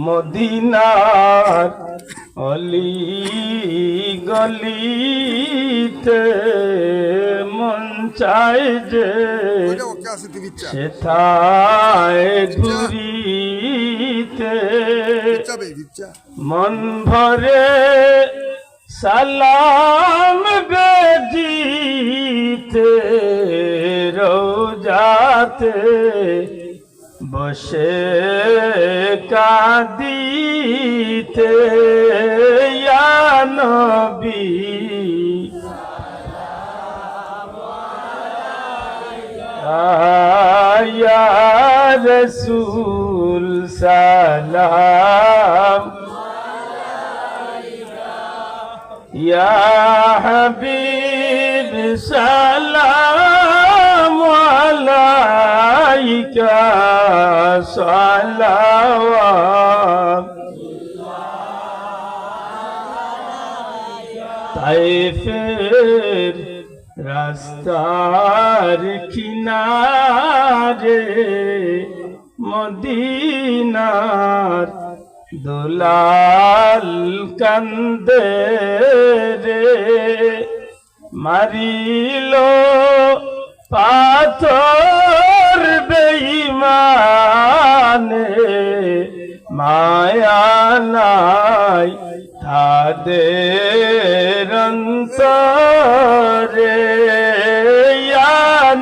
মদিনার অলি গলিতে মন চাই যে সেথায় ঘুরিতে মন ভরে সালাম বেজিতে রোজাতে বসে কাঁদিতে ইয়া নবী। আয়া রসুল সালাম। ইয়া হাবিব সালাম। তাইফের রাস্তার কিনারে মদিনার দোলাল কান্দে রে মারিল পাথর মায়া নাই তাদের অন্তরে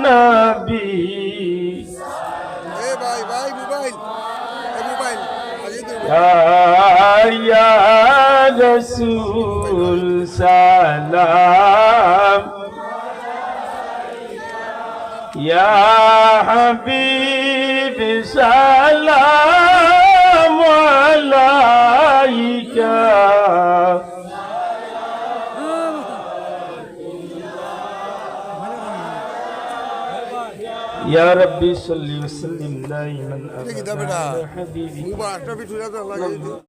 নবী। রসুল সালাম। ইয়া হাবিব সালাম। يا ربي صل وسلم دائما ابدا على حبيبي